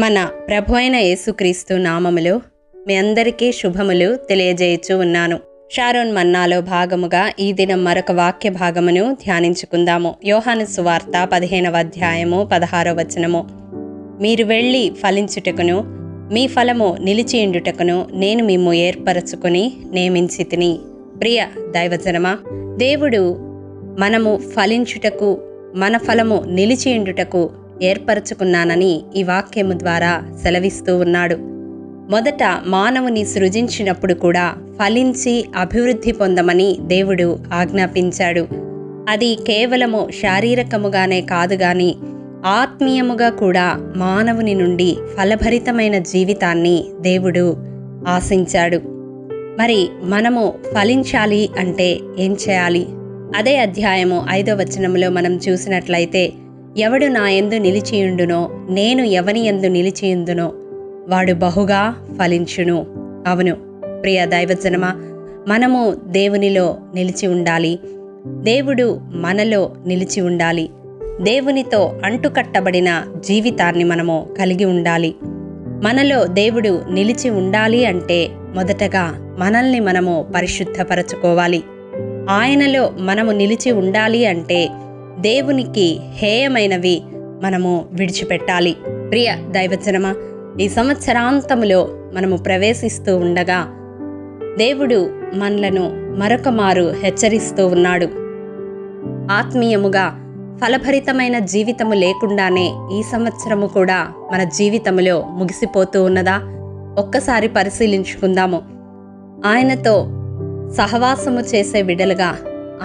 మన ప్రభు అయిన యేసుక్రీస్తు నామములు మీ అందరికీ శుభములు తెలియజేయచ్చు ఉన్నాను. షారోన్ మన్నాలో భాగముగా ఈ దినం మరొక వాక్య భాగమును ధ్యానించుకుందాము. యోహాను సువార్త పదిహేనవ అధ్యాయము పదహారవ వచనము. మీరు వెళ్ళి ఫలించుటకును మీ ఫలము నిలిచియుండుటకును నేను మిమ్ము ఏర్పరచుకుని నియమించి తిని. ప్రియ దైవజనమా దేవుడు మనము ఫలించుటకు మన ఫలము నిలిచియుండుటకు ఏర్పరచుకున్నానని ఈ వాక్యము ద్వారా సెలవిస్తూ ఉన్నాడు. మొదట మానవుని సృజించినప్పుడు కూడా ఫలించి అభివృద్ధి పొందమని దేవుడు ఆజ్ఞాపించాడు. అది కేవలము శారీరకముగానే కాదు గాని ఆత్మీయముగా కూడా మానవుని నుండి ఫలభరితమైన జీవితాన్ని దేవుడు ఆశించాడు. మరి మనము ఫలించాలి అంటే ఏం చేయాలి? అదే అధ్యాయము ఐదో వచనములో మనం చూసినట్లయితే ఎవడు నా ఎందు నిలిచియుండునో నేను ఎవని ఎందు నిలిచియుందునో వాడు బహుగా ఫలించును. అవును ప్రియ దైవజనమ మనము దేవునిలో నిలిచి ఉండాలి. దేవుడు మనలో నిలిచి ఉండాలి. దేవునితో అంటుకట్టబడిన జీవితాన్ని మనము కలిగి ఉండాలి. మనలో దేవుడు నిలిచి ఉండాలి అంటే మొదటగా మనల్ని మనము పరిశుద్ధపరచుకోవాలి. ఆయనలో మనము నిలిచి ఉండాలి అంటే దేవునికి హేయమైనవి మనము విడిచిపెట్టాలి. ప్రియ దైవజనమా ఈ సంవత్సరాంతములో మనము ప్రవేశిస్తూ ఉండగా దేవుడు మనలను మరొక మారు హెచ్చరిస్తూ ఉన్నాడు. ఆత్మీయముగా ఫలభరితమైన జీవితము లేకుండానే ఈ సంవత్సరము కూడా మన జీవితములో ముగిసిపోతూ ఉన్నదా? ఒక్కసారి పరిశీలించుకుందాము. ఆయనతో సహవాసము చేసే బిడలుగా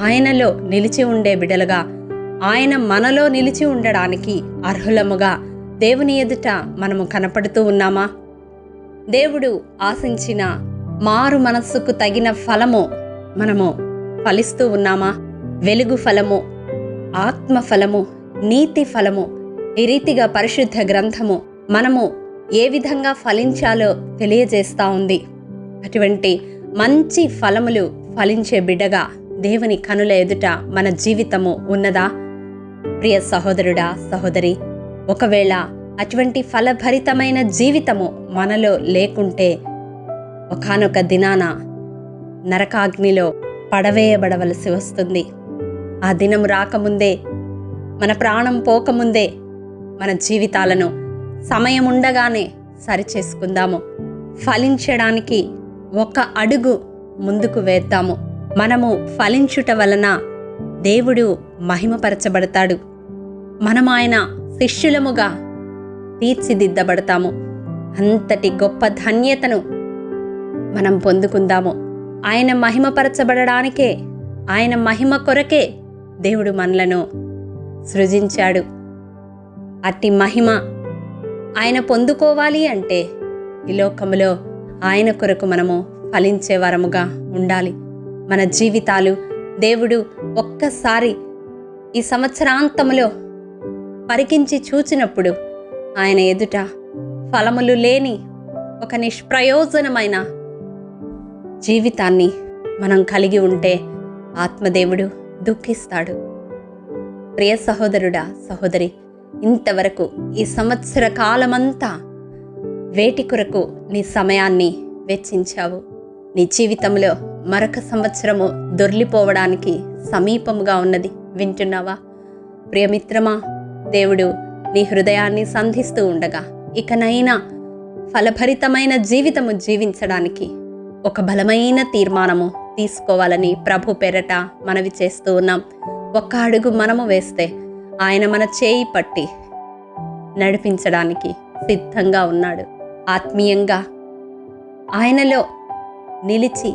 ఆయనలో నిలిచి ఉండే బిడలుగా ఆయన మనలో నిలిచి ఉండడానికి అర్హులముగా దేవుని ఎదుట మనము కనపడుతూ ఉన్నామా? దేవుడు ఆశించిన మారు మనస్సుకు తగిన ఫలము మనము ఫలిస్తూ ఉన్నామా? వెలుగు ఫలము ఆత్మ ఫలము నీతి ఫలము ఈ రీతిగా పరిశుద్ధ గ్రంథము మనము ఏ విధంగా ఫలించాలో తెలియజేస్తా ఉంది. అటువంటి మంచి ఫలములు ఫలించే బిడ్డగా దేవుని కనుల ఎదుట మన జీవితము ఉన్నదా? ప్రియ సహోదరుడా సహోదరి ఒకవేళ అటువంటి ఫలభరితమైన జీవితము మనలో లేకుంటే ఒకానొక దినాన నరకాగ్నిలో పడవేయబడవలసి వస్తుంది. ఆ దినం రాకముందే మన ప్రాణం పోకముందే మన జీవితాలను సమయం ఉండగానే సరిచేసుకుందాము. ఫలించడానికి ఒక అడుగు ముందుకు వేద్దాము. మనము ఫలించుట వలన దేవుడు మహిమపరచబడతాడు. మనం ఆయన శిష్యులముగా తీర్చిదిద్దబడతాము. అంతటి గొప్ప ధన్యతను మనం పొందుకుందాము. ఆయన మహిమపరచబడడానికే ఆయన మహిమ కొరకే దేవుడు మనలను సృజించాడు. అట్టి మహిమ ఆయన పొందుకోవాలి అంటే ఈ లోకములో ఆయన కొరకు మనము ఫలించే వరముగా ఉండాలి. మన జీవితాలు దేవుడు ఒక్కసారి ఈ సంవత్సరాంతములో పరికించి చూచినప్పుడు ఆయన ఎదుట ఫలములు లేని ఒక నిష్ప్రయోజనమైన జీవితాన్ని మనం కలిగి ఉంటే ఆత్మదేవుడు దుఃఖిస్తాడు. ప్రియ సహోదరుడా సహోదరి ఇంతవరకు ఈ సంవత్సర కాలమంతా వేటి కొరకు నీ సమయాన్ని వెచ్చించావు. నీ జీవితంలో మరొక సంవత్సరము దొర్లిపోవడానికి సమీపముగా ఉన్నది. వింటున్నావా? ప్రియమిత్రమా దేవుడు నీ హృదయాన్ని సంధిస్తూ ఉండగా ఇకనైనా ఫలభరితమైన జీవితము జీవించడానికి ఒక బలమైన తీర్మానము తీసుకోవాలని ప్రభు పెరట మనవి చేస్తూ ఉన్నాం. ఒక్క అడుగు మనము వేస్తే ఆయన మన చేయి పట్టి నడిపించడానికి సిద్ధంగా ఉన్నాడు. ఆత్మీయంగా ఆయనలో నిలిచి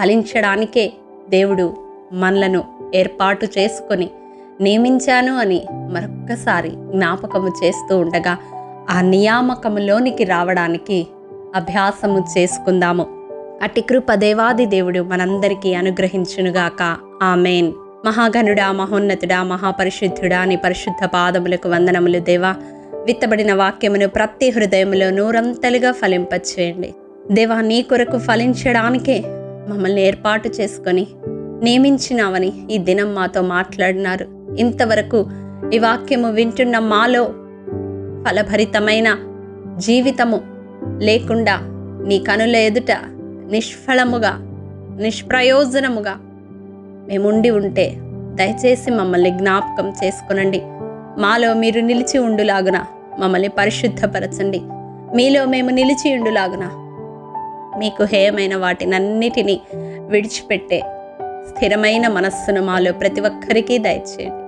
ఫలించడానికే దేవుడు మనలను ఏర్పాటు చేసుకొని నియమించాను అని మరొక్కసారి జ్ఞాపకము చేస్తూ ఉండగా ఆ నియామకములోనికి రావడానికి అభ్యాసము చేసుకుందాము. అటి కృప దేవాది దేవుడు మనందరికీ అనుగ్రహించునుగాక. ఆమెన్. మహాగణుడా మహోన్నతుడా మహాపరిశుద్ధుడా నీ పరిశుద్ధ పాదములకు వందనములు దేవా. విత్తబడిన వాక్యమును ప్రతి హృదయములో నూరంతలుగా ఫలింపచేయండి. దేవా నీ కొరకు ఫలించడానికే మమ్మల్ని ఏర్పాటు చేసుకొని నియమించినావని ఈ దినం మాతో మాట్లాడినారు. ఇంతవరకు ఈ వాక్యము వింటున్న మాలో ఫలభరితమైన జీవితము లేకుండా నీ కనుల ఎదుట నిష్ఫలముగా నిష్ప్రయోజనముగా మేముండి ఉంటే దయచేసి మమ్మల్ని జ్ఞాపకం చేసుకునండి. మాలో మీరు నిలిచి ఉండులాగున మమ్మల్ని పరిశుద్ధపరచండి. మీలో మేము నిలిచి ఉండులాగున మీకు హేయమైన వాటినన్నిటినీ విడిచిపెట్టే స్థిరమైన మనస్సును మాలో ప్రతి ఒక్కరికి దయచేయండి.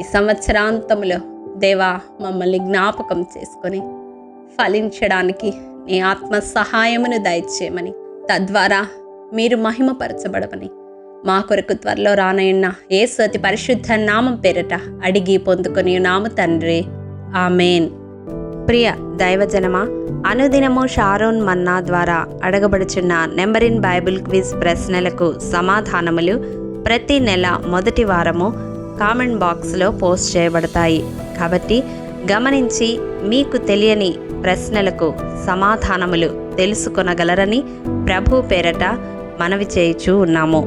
ఈ సంవత్సరాంతంలో దేవా మమ్మల్ని జ్ఞాపకం చేసుకొని ఫలించడానికి నీ ఆత్మ సహాయమును దయచేయమని తద్వారా మీరు మహిమపరచబడమని మా కొరకు త్వరలో రానయ్యున్న యేసు అతి పరిశుద్ధ నామం పేరట అడిగి పొందుకొని నామ తండ్రి. ఆమెన్. ప్రియ దైవజనమా అనుదినము షారోన్ మన్నా ద్వారా అడగబడుచున్న నెంబరిన్ బైబిల్ క్విజ్ ప్రశ్నలకు సమాధానములు ప్రతి నెల మొదటి వారము కామెంట్ బాక్స్లో పోస్ట్ చేయబడతాయి. కాబట్టి గమనించి మీకు తెలియని ప్రశ్నలకు సమాధానములు తెలుసుకొనగలరని ప్రభు పేరట మనవి చేయుచూ ఉన్నాము.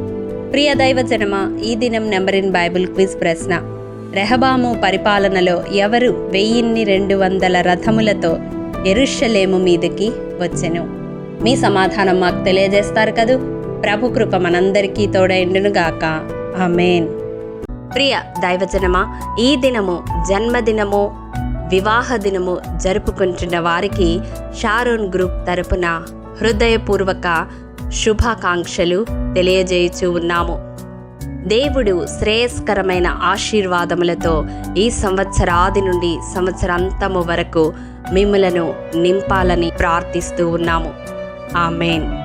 ప్రియ దైవజనమ ఈ దినం నెంబర్ ఇన్ బైబిల్ క్విజ్ ప్రశ్న. రెహబాము పరిపాలనలో ఎవరు వెయ్యిన్ని రెండు వందల రథములతో ఎరుషలేము మీదకి వచ్చెను? మీ సమాధానం మాకు తెలియజేస్తారు కదూ. ప్రభు కృప మనందరికీ తోడైండునుగాక. ఆమెన్. ప్రియ దైవజనమా ఈ దినము జన్మదినము వివాహ దినము జరుపుకుంటున్న వారికి షారోన్ గ్రూప్ తరపున హృదయపూర్వక శుభాకాంక్షలు తెలియజేయచూ ఉన్నాము. దేవుడు శ్రేయస్కరమైన ఆశీర్వాదములతో ఈ సంవత్సరాది నుండి సంవత్సరాంతము వరకు మిమ్మలను నింపాలని ప్రార్థిస్తూ ఉన్నాము. ఆమెన్.